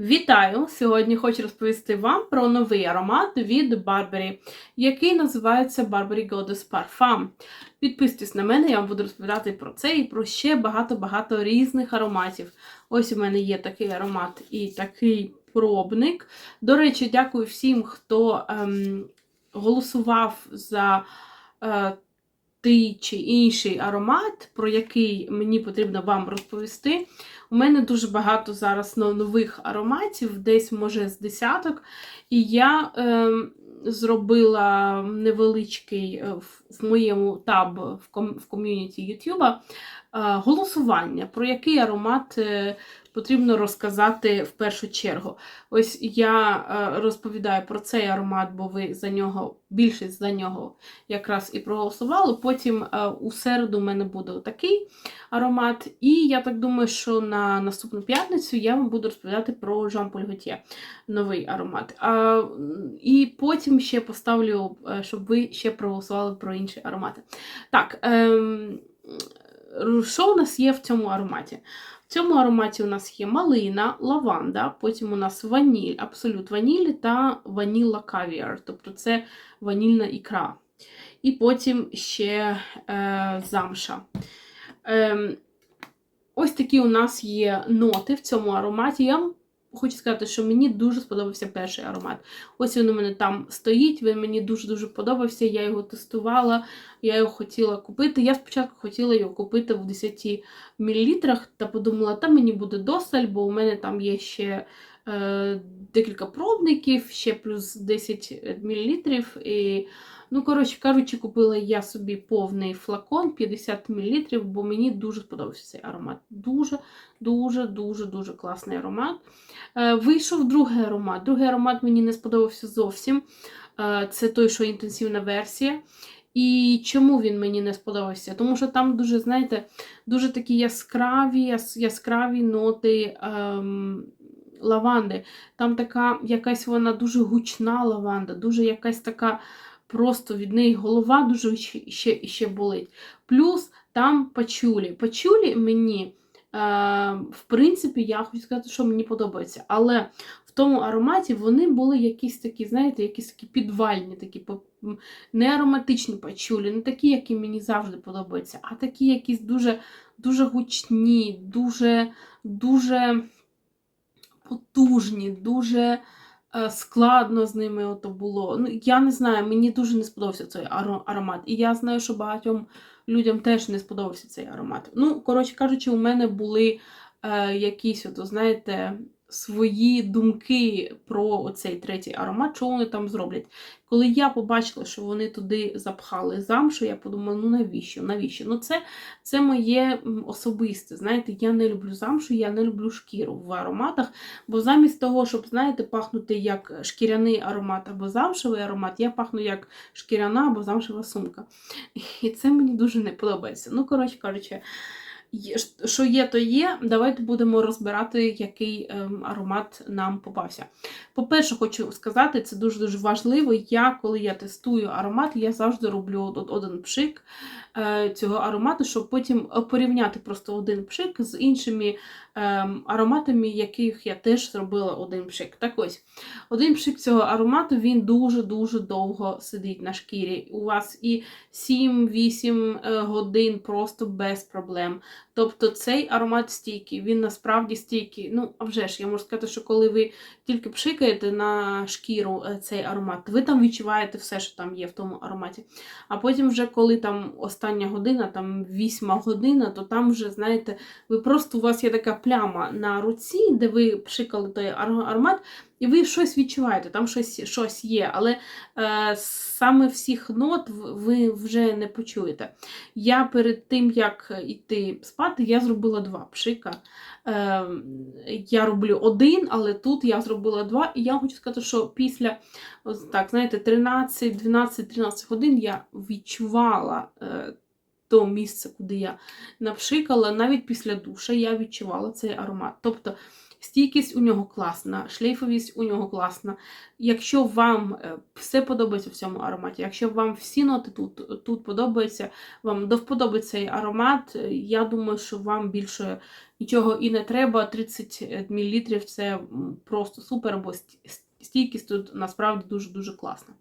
Вітаю! Сьогодні хочу розповісти вам про новий аромат від Burberry, який називається Burberry Goddess Parfum. Підписуйтесь на мене, я вам буду розповідати про це і про ще багато-багато різних ароматів. Ось у мене є такий аромат і такий пробник. До речі, дякую всім, хто ем, голосував за. Е, той чи інший аромат, про який мені потрібно вам розповісти. У мене дуже багато зараз нових ароматів, десь, може, з десяток. І я е, зробила невеличкий е, в, моєму таб в ком'юніті YouTube е, голосування, про який аромат е, потрібно розказати в першу чергу. Ось я е, розповідаю про цей аромат, бо ви за нього, більшість за нього якраз і проголосували. Потім е, у середу у мене буде такий аромат. І я так думаю, що на наступну п'ятницю я вам буду розповідати про Paul Gaultier, новий аромат. І потім ще поставлю, е, щоб ви ще проголосували про інші аромати. Так, ем, що у нас є в цьому ароматі? В цьому ароматі у нас є малина, лаванда, потім у нас ваніль, абсолют ваніль та ваніла кавіар, тобто це ванільна ікра. І потім ще е, замша. Е, ось такі у нас є ноти в цьому ароматі. Я вам хочу сказати, що мені дуже сподобався перший аромат. Ось він у мене там стоїть, він мені дуже-дуже подобався. Я його тестувала, я його хотіла купити. Я спочатку хотіла його купити в 10 мл, та подумала, та мені буде досаль, бо у мене там є ще декілька пробників, ще плюс 10 мл. І Ну, коротше кажучи, купила я собі повний флакон 50 мл, бо мені дуже сподобався цей аромат. Дуже-дуже-дуже-дуже класний аромат. Е, вийшов другий аромат. Другий аромат мені не сподобався зовсім. Е, це той, що інтенсивна версія. І чому він мені не сподобався? Тому що там дуже, знаєте, дуже такі яскраві, яскраві ноти. Ем... Лаванди. Там така якась вона дуже гучна лаванда, дуже якась така просто від неї голова дуже ще ще болить. Плюс там пачулі. Пачулі мені, е, в принципі, я хочу сказати, що мені подобається. Але в тому ароматі вони були якісь такі, знаєте, якісь такі підвальні, такі не ароматичні пачулі, не такі, які мені завжди подобаються, а такі якісь дуже дуже гучні, дуже, дуже потужні, дуже. Е, складно з ними ото було. Ну, Я не знаю, мені дуже не сподобався цей аромат. І я знаю, що багатьом людям теж не сподобався цей аромат. Ну, коротше кажучи, у мене були е, якісь, ото, знаєте, свої думки про цей третій аромат, що вони там зроблять. Коли я побачила, що вони туди запхали замшу, я подумала, ну навіщо? навіщо? Ну Це це моє особисте. Знаєте, я не люблю замшу, я не люблю шкіру в ароматах, бо замість того, щоб, знаєте, пахнути як шкіряний аромат або замшевий аромат, я пахну як шкіряна або замшева сумка. І це мені дуже не подобається. Ну, коротше кажучи, що є, то є. Давайте будемо розбирати, який ем, аромат нам попався. По-перше, хочу сказати, це дуже-дуже важливо. Я, коли я тестую аромат, я завжди роблю один пшик е, цього аромату, щоб потім порівняти просто один пшик з іншими ароматами, яких я теж зробила один пшик. Так ось, один пшик цього аромату він дуже-дуже довго сидить на шкірі. У вас і 7-8 е, годин просто без проблем. Тобто цей аромат стійкий, він насправді стійкий. Ну, а вже ж, я можу сказати, що коли ви тільки пшикаєте на шкіру е, цей аромат, ви там відчуваєте все, що там є в тому ароматі. А потім, вже коли там остання година, там вісьма година, то там вже, знаєте, ви просто у вас є така пляма на руці, де ви пшикали той аромат. І ви щось відчуваєте, там щось щось є, але е, саме всіх нот ви вже не почуєте. Я перед тим, як йти спати, я зробила два пшика. Е, Я роблю один, але тут я зробила два. І я хочу сказати, що після так, знаєте, 13, 12, 13 годин я відчувала. Е, то місце, куди я напшикала, навіть після душа я відчувала цей аромат. Тобто Стійкість у нього класна, шлейфовість у нього класна. Якщо вам е, все подобається в цьому ароматі, якщо вам всі ноти тут, тут подобаються, вам до цей аромат, е, я думаю, що вам більше нічого і не треба. 30 мл це просто супер, бо стійкість тут насправді дуже-дуже класна.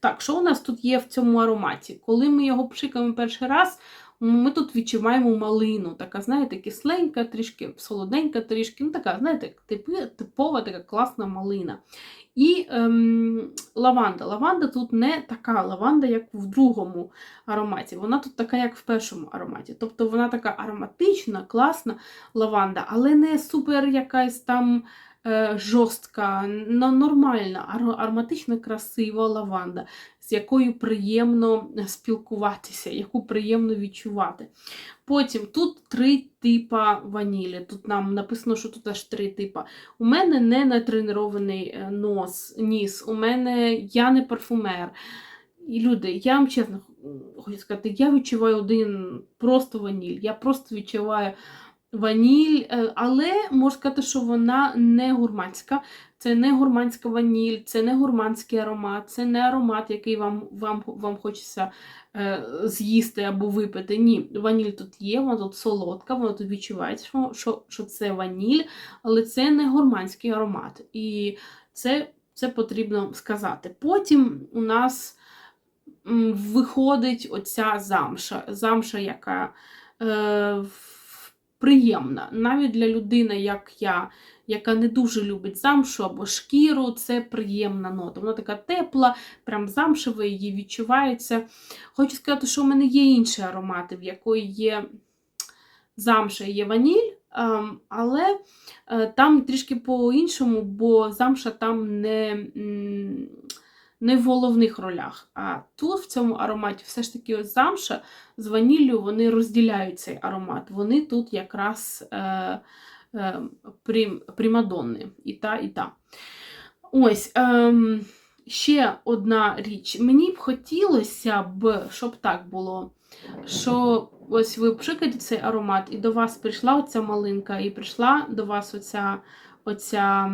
Так, що у нас тут є в цьому ароматі? Коли ми його пшикаємо перший раз, ми тут відчуваємо малину, така, знаєте, кисленька, трішки солоденька, трішки, ну така, знаєте, типова така класна малина. І ем, лаванда. Лаванда тут не така лаванда, як в другому ароматі. Вона тут така, як в першому ароматі. Тобто вона така ароматична, класна лаванда, але не супер якась там жорстка, нормальна, ар- ароматична, красива лаванда, з якою приємно спілкуватися, яку приємно відчувати. Потім тут три типа ванілі. Тут нам написано, що тут аж три типа. У мене не натренований е, нос, ніс, у мене я не парфумер. І люди, я вам чесно хочу сказати, я відчуваю один просто ваніль. Я просто відчуваю ваніль, е, але можу сказати, що вона не гурманська. Це не гурманська ваніль, це не гурманський аромат, це не аромат, який вам, вам, вам хочеться е, з'їсти або випити. Ні, ваніль тут є, вона тут солодка, вона тут відчувається, що, що, що це ваніль, але це не гурманський аромат. І це, це потрібно сказати. Потім у нас виходить оця замша, замша, яка е, приємна. Навіть для людини, як я, яка не дуже любить замшу або шкіру, це приємна нота. Вона така тепла, прям замшева, її відчувається. Хочу сказати, що в мене є інші аромати, в якої є замша є ваніль. ем, Але е, там трішки по-іншому, бо замша там не, не в головних ролях. А тут в цьому ароматі все ж таки ось замша з ваніллю вони розділяють цей аромат. Вони тут якраз е, е, прим, примадонни. І та, і та. Ось. Ем, ще одна річ. Мені б хотілося б, щоб так було, що ось ви пшикаєте цей аромат, і до вас прийшла оця малинка, і прийшла до вас оця, оця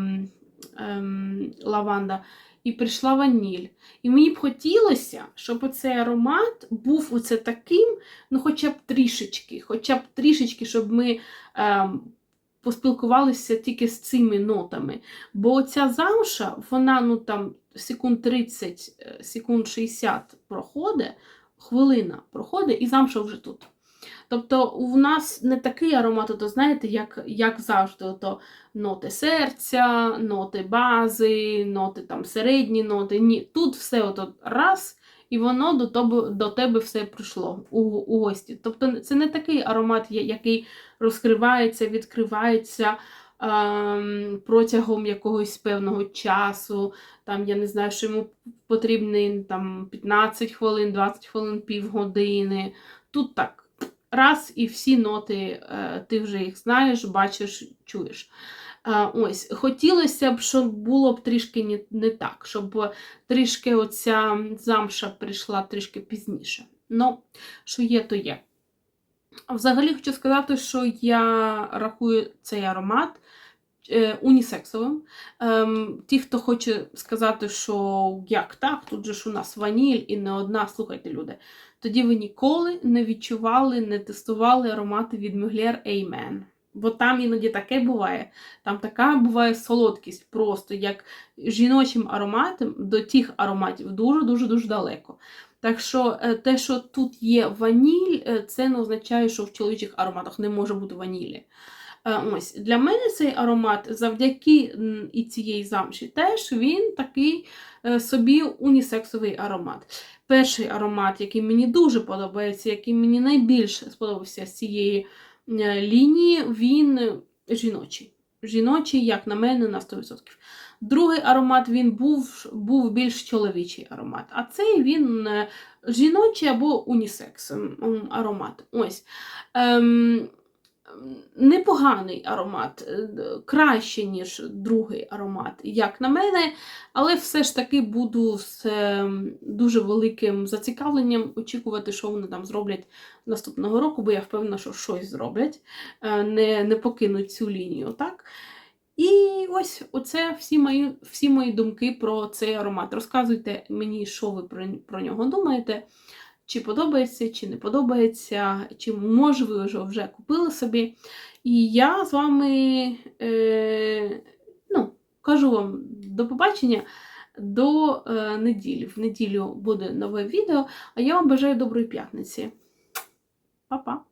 ем, лаванда, і прийшла ваніль. І мені б хотілося, щоб оцей аромат був оце таким, ну хоча б трішечки, хоча б трішечки, щоб ми ем, поспілкувалися тільки з цими нотами. Бо ця замша, вона ну там секунд 30, е, секунд 60 проходить, хвилина проходить, і замша вже тут. Тобто у нас не такий аромат, то знаєте, як, як завжди, ото ноти серця, ноти бази, ноти там середні ноти. Ні, тут все ото раз, і воно до тебе, до тебе все прийшло у, у гості. Тобто це не такий аромат, який розкривається, відкривається ем, протягом якогось певного часу. Там, я не знаю, що йому потрібні там 15 хвилин, 20 хвилин, півгодини. Тут так. Раз і всі ноти, е, ти вже їх знаєш, бачиш, чуєш. Е, Ось, хотілося б, щоб було б трішки не, так, щоб трішки оця замша прийшла трішки пізніше. Ну, що є, то є. Взагалі хочу сказати, що я рахую цей аромат унісексовим. Ем, ті, хто хоче сказати, що як так, тут же ж у нас ваніль і не одна, слухайте, люди. Тоді ви ніколи не відчували, не тестували аромати від Mugler Amen. Бо там іноді таке буває. Там така буває солодкість, просто як жіночим ароматом до тих ароматів дуже-дуже дуже далеко. Так що е, те, що тут є ваніль, е, це не означає, що в чоловічих ароматах не може бути ванілі. Е, Ось для мене цей аромат завдяки і цієї замші теж він такий е, собі унісексовий аромат. Перший аромат, який мені дуже подобається, який мені найбільше сподобався з цієї е, лінії, він жіночий. Жіночий, як на мене, на 100%. Другий аромат він був, був більш чоловічий аромат, а цей він жіночий або унісекс аромат. Ось. Ем, непоганий аромат, е, краще, ніж другий аромат, як на мене, але все ж таки буду з е, дуже великим зацікавленням очікувати, що вони там зроблять наступного року, бо я впевнена, що щось зроблять, е, не, не покинуть цю лінію. так? І ось оце всі мої, всі мої думки про цей аромат. Розказуйте мені, що ви про, про нього думаєте. Чи подобається, чи не подобається, чи може ви вже, вже купили собі. І я з вами е, ну, кажу вам до побачення до е, неділі. В неділю буде нове відео, а я вам бажаю доброї п'ятниці. Па-па!